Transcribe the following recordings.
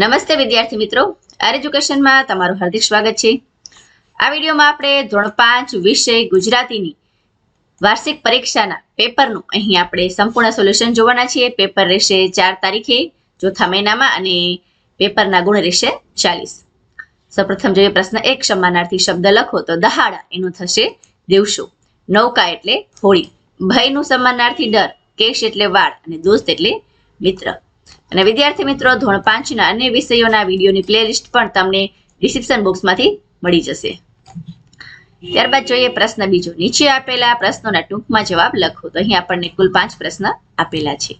નમસ્તે વિદ્યાર્થી મિત્રો. આર એજ્યુકેશનમાં તમારું હાર્દિક સ્વાગત છે. આ વિડીયોમાં આપણે ધોરણ પાંચ વિષય ગુજરાતીની વાર્ષિક પરીક્ષાના પેપરનું અહીં આપણે સંપૂર્ણ સોલ્યુશન જોવાના છીએ. પેપર રહેશે ચાર તારીખે, ચોથા મહિનામાં અને પેપરના ગુણ રહેશે ચાલીસ. સૌપ્રથમ જોઈએ પ્રશ્ન એક, સમાનાર્થી શબ્દ લખો તો દહાડા એનું થશે દિવસો. નૌકા એટલે હોળી. ભયનું સમાનાર્થી ડર, કેશ એટલે વાળ અને દોસ્ત એટલે મિત્ર. અને વિદ્યાર્થી મિત્રો, ધોરણ પાંચના અન્ય વિષયોના વિડીયોની પ્લેલિસ્ટ પણ તમને ડિસ્ક્રિપ્શન બોક્સમાંથી મળી જશે. ત્યારબાદ જોઈએ પ્રશ્ન બીજો. નીચે આપેલા પ્રશ્નોના ટૂંકમાં જવાબ લખો. તો અહીં આપણને કુલ પાંચ પ્રશ્ન આપેલા છે.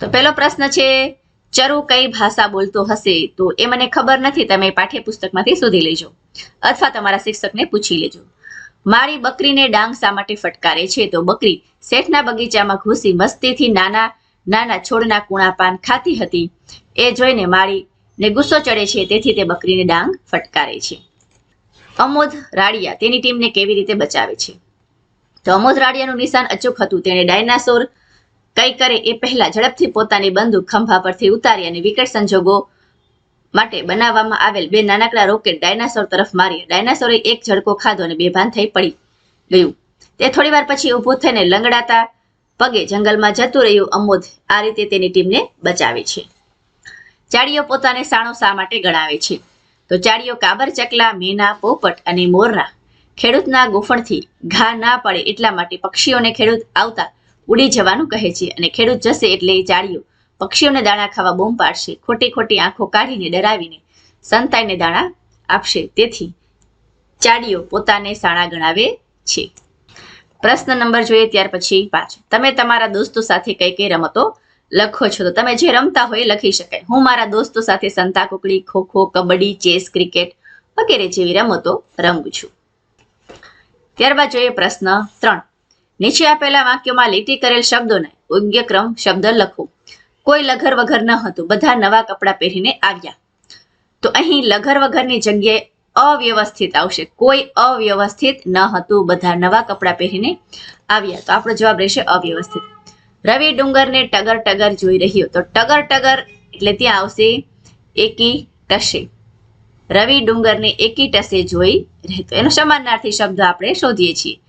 તો પહેલો પ્રશ્ન છે, ચરુ કઈ ભાષા બોલતો હશે? તો એ મને ખબર નથી. તમે પાઠ્યપુસ્તકમાંથી શોધી લેજો. અથવા તમારા શિક્ષકને પૂછી લેજો. મારી બકરીને ડાંગ શા માટે ફટકારે છે? તો બકરી, શેઠના બગીચામાં ઘૂસી મસ્તીથી નાના નાના છોડના કૂણા પાન ખાતી હતી. એ જોઈને માળીને ગુસ્સો ચડે છે, તેથી તે બકરીને ડાંગ ફટકારે છે. અમોદ રાડિયા તેની ટીમને કેવી રીતે બચાવે છે? તો અમોદ રાડિયાનું નિશાન અચૂક હતું. તેણે ડાયનાસોર કઈ કરે એ પહેલા ઝડપથી પોતાની બંદૂક ખંભા પરથી ઉતારી અને વિકેટ સંજોગો માટે બનાવવામાં આવેલ બે નાનકડા રોકેટ ડાયનાસોર તરફ મારી ડાયનાસોરે એક ઝડકો ખાધો અને બેભાન થઈ પડી ગયું. તે થોડીવાર પછી ઊભું થઈને લંગડાતા પગે જંગલમાં જતું રહ્યું અમોદ આ રીતે તેની ટીમને બચાવે છે. ચાડીઓ પોતાને સાણો શા માટે ગણાવે છે? તો ચાડીઓ કાબર, ચકલા, મેના, પોપટ અને મોરના ખેડૂતના ગોફણથી ઘા ના પડે એટલા માટે પક્ષીઓને ખેડૂત આવતા ઉડી જવાનું કહે છે અને ખેડૂત જશે એટલે એ ચાડીઓ પક્ષીઓને દાણા ખાવા બૂમ પાડશે. ખોટી ખોટી આંખો કાઢીને ડરાવીને સંતાઈને દાણા આપશે. તેથી ચાડીઓ પોતાને સાણા ગણાવે છે. પ્રશ્ન નંબર જોઈએ ત્યાર પછી પાંચ તમે તમારા દોસ્તો સાથે કઈ કઈ રમતો લખો છો? તો તમે જે રમતા હોય લખી શકાય. હું મારા દોસ્તો સાથે સંતા કુકડી ખોખો કબડ્ડી, ચેસ, ક્રિકેટ વગેરે જેવી રમતો રમું છું. ત્યારબાદ જોઈએ પ્રશ્ન ત્રણ. નીચે આપેલા વાક્યોમાં લીટી કરેલ શબ્દોને યોગ્ય ક્રમ શબ્દ લખો. કોઈ લઘર વગર ન હતું. બધા નવા કપડાં પહેરીને આવ્યા. તો અહીં લઘર વગરની જગ્યાએ અવ્યવસ્થિત આવશે. કોઈ અવ્યવસ્થિત ન હતું. બધા નવા કપડાં પહેરીને આવ્યા. તો આપણો જવાબ રહેશે અવ્યવસ્થિત. રવિ ડુંગરને ટગર ટગર જોઈ રહ્યો. તો ટગર ટગર એટલે ત્યાં આવશે એકી ટશે. રવિ ડુંગરને એકી ટસે જોઈ રહેતો. એનો સમાનાર્થી શબ્દ આપણે શોધીએ છીએ.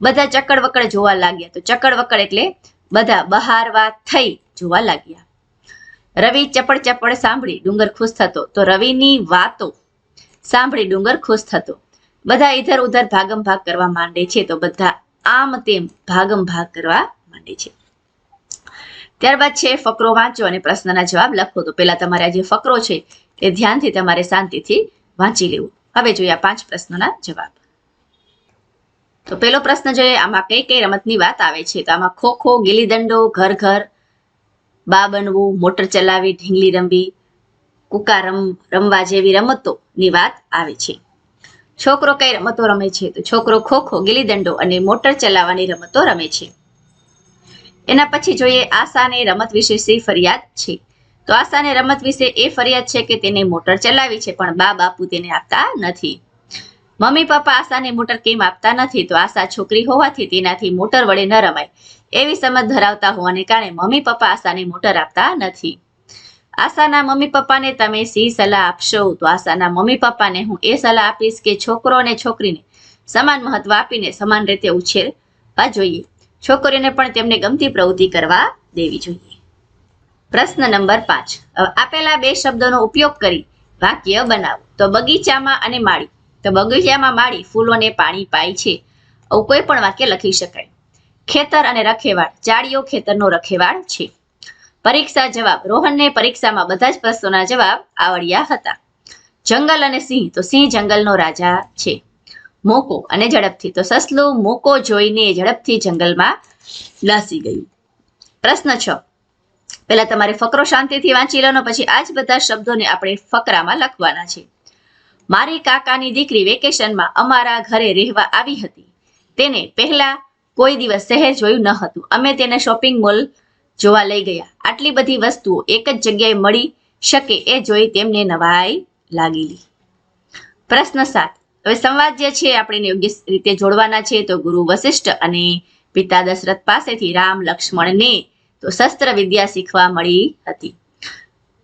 બધા ચકડ વકડ જોવા લાગ્યા. તો ચકડ વકડ એટલે બધા બહારવા થઈ જોવા લાગ્યા. રવિ ચપડ ચપડ સાંભળી ડુંગર ખુશ થતો. તો રવિની વાતો સાંભળી ડુંગર ખુશ થતો. બધા ઇધર ઉધર ભાગમ ભાગ કરવા માંડે છે તો બધા આમ તેમ ભાગમ ભાગ કરવા માંડે છે. ત્યારબાદ છે ફકરો વાંચો અને પ્રશ્નના જવાબ લખો. તો પહેલા તમારે જે ફકરો છે એ ધ્યાનથી તમારે શાંતિથી વાંચી લેવું. હવે જોઈએ આ પાંચ પ્રશ્નોના જવાબ. તો પહેલો પ્રશ્ન જોઈએ, આમાં કઈ કઈ રમતની વાત આવે છે? તો આમાં ખો ખો ગીલી દંડો ઘર ઘર બા બનવું મોટર ચલાવી, ઢીંગલી રમવી કુકા રમ રમવા જેવી રમતોની વાત આવે છે. છોકરો કઈ રમતો રમે છે? તો છોકરો ખો ખો ગીલી દંડો અને મોટર ચલાવવાની રમતો રમે છે. એના પછી જોઈએ આશાને રમત વિશે શી ફરિયાદ છે? તો આશાને રમત વિશે એ ફરિયાદ છે કે તેને મોટર ચલાવી છે, પણ બા બાપુ તેને આપતા નથી. મમ્મી પપ્પા આશાને મોટર કેમ આપતા નથી? તો આશા છોકરી હોવાથી તેનાથી મોટર વડે ન રમાય. એવી સમજ ધરાવતા હોવાને કારણે મમ્મી પપ્પા આશાને મોટર આપતા નથી. આશાના મમ્મી પપ્પાને તમે સી સલાહ આપશો. તો આશાના મમ્મી પપ્પાને હું એ સલાહ આપીશ કે છોકરો અને છોકરીને સમાન મહત્વ આપીને સમાન રીતે ઉછેરવા જોઈએ. છોકરીઓને પણ તેમને ગમતી પ્રવૃત્તિ કરવા દેવી જોઈએ. પ્રશ્ન નંબર પાંચ. આપેલા બે શબ્દોનો ઉપયોગ કરી વાક્ય બનાવો. તો બગીચામાં અને માળી. તો બગીચામાં માળી ફૂલોને પાણી પાય છે. કોઈ પણ વાક્ય લખી શકાય. ખેતર અને રખેવાળ. ચાળીઓ ખેતરનો રખેવાળ છે. પરીક્ષા જવાબ. રોહનને પરીક્ષામાં બધા જ પ્રશ્નોના જવાબ આવડ્યા હતા. જંગલ અને સિંહ. તો સિંહ જંગલનો રાજા છે. મોકો અને ઝડપથી. તો સસલું મોકો જોઈને ઝડપથી જંગલમાં લસી ગયું. પ્રશ્ન છ. પહેલા તમારે ફકરો શાંતિથી વાંચી લેવાનો, પછી આ જ બધા શબ્દોને આપણે ફકરામાં લખવાના છે. મારી કાકાની દીકરી વેકેશનમાં અમારા ઘરે રહેવા આવી હતી. તેને પહેલા કોઈ દિવસ શહેર જોયું ન હતું. અમે તેને શોપિંગ મોલ જોવા લઈ ગયા. આટલી બધી વસ્તુઓ એક જ જગ્યાએ મળી શકે એ જોઈ તેમને નવાઈ લાગેલી. પ્રશ્ન સાત. હવે સંવાદ જે છે આપણે યોગ્ય રીતે જોડવાના છે તો ગુરુ વશિષ્ઠ અને પિતા દશરથ પાસેથી રામ લક્ષ્મણને તો શસ્ત્ર વિદ્યા શીખવા મળી હતી.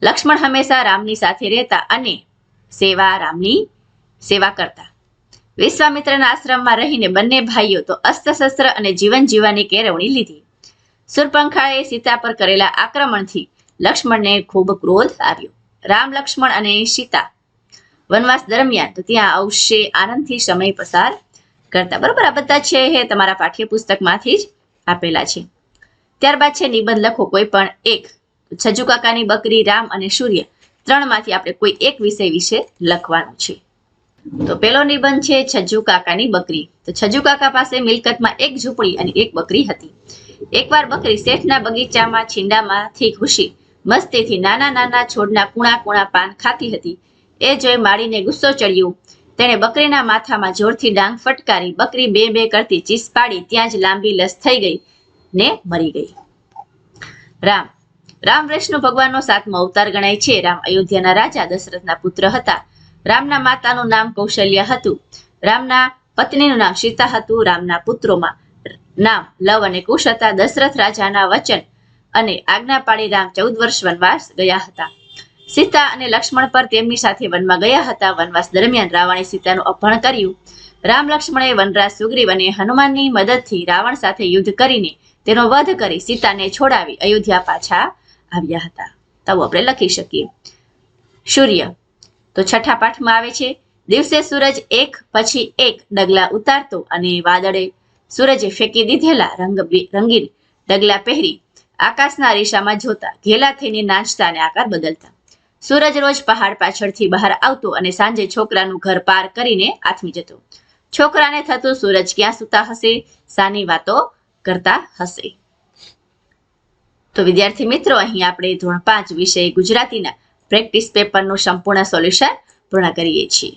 લક્ષ્મણ હંમેશા રામની સાથે રહેતા અને સેવા રામની સેવા કરતા. વિશ્વામિત્રના આશ્રમમાં રહીને બંને ભાઈઓ તો અસ્ત્ર શસ્ત્ર અને જીવન જીવવાની કેળવણી લીધી. સુરપંખાએ સીતા પર કરેલા આક્રમણથી લક્ષ્મણને ખૂબ ક્રોધ આવ્યો. રામ, લક્ષ્મણ અને સીતા વનવાસ દરમિયાન તો ત્યાં અવશ્ય આનંદથી સમય પસાર કરતા. બરોબર, આ બધા છે એ તમારા પાઠ્યપુસ્તકમાંથી જ આપેલા છે. ત્યારબાદ છે નિબંધ લખો, કોઈ પણ એક. છજુ કાકાની બકરી, રામ અને સૂર્ય ત્રણમાંથી આપણે કોઈ એક વિષય વિશે લખવાનું છે. તો પેલો નિબંધ છે છજ્જુ કાકાની બકરી. તો છજુ કાકા પાસે મિલકતમાં એક ઝૂંપડી અને એક બકરી હતી. એકવાર બકરી શેઠના બગીચામાં છીંડામાંથી ઘૂસી મસ્તીથી નાના નાના છોડના કુણા કુણા પાન ખાતી હતી. એ જોઈ માળીને ગુસ્સો ચડ્યો. તેણે બકરીના માથામાં જોરથી ડાંગ ફટકારી બકરી બે બે કરતી ચીસ પાડી ત્યાં જ લાંબી લસ થઈ ગઈ ને મરી ગઈ. રામ. રામ વિષ્ણુ ભગવાનનો સાતમો અવતાર ગણાય છે. રામ અયોધ્યાના રાજા, દશરથના પુત્ર હતા. રામના માતાનું નામ કૌશલ્ય હતું. રામના પત્નીનું નામ સીતા હતું. રામના પુત્રોમાં નામ, લવ અને કુશ હતા દશરથ રાજાના વચન અને આજ્ઞા પાડી રામ ચૌદ વર્ષ વનવાસ ગયા હતા. સીતા અને લક્ષ્મણ પર તેમની સાથે વનમાં ગયા હતા. વનવાસ દરમિયાન રાવણે સીતાનું અપહરણ કર્યું. રામ લક્ષ્મણે વનરાજ સુગ્રીવ અને હનુમાનની મદદથી રાવણ સાથે યુદ્ધ કરીને તેનો વધ કરી સીતાને છોડાવી અયોધ્યા પાછા આવ્યા હતા. તો આપણે લખી શકીએ. સૂર્ય, તો છઠ્ઠા પાઠમાં આવે છે, દિવસે સૂરજ એક પછી એક ડગલા ઉતારતો અને વાદળે સૂરજે ફેંકી દીધેલા રંગ રંગીન ડગલા પહેરી આકાશના રેશામાં જોતા ઘેલા થઈને નાચતા અને આકાર બદલતા. સૂરજ રોજ પહાડ પાછળથી બહાર આવતો અને સાંજે છોકરાનું ઘર પાર કરીને આથમી જતો. છોકરાને થતું સૂરજ ક્યાં સૂતા હશે? સાની વાતો કરતા હશે. તો વિદ્યાર્થી મિત્રો, અહીં આપણે ધોરણ પાંચ વિષય ગુજરાતીના પ્રેક્ટિસ પેપરનું સંપૂર્ણ સોલ્યુશન પૂર્ણ કરીએ છીએ.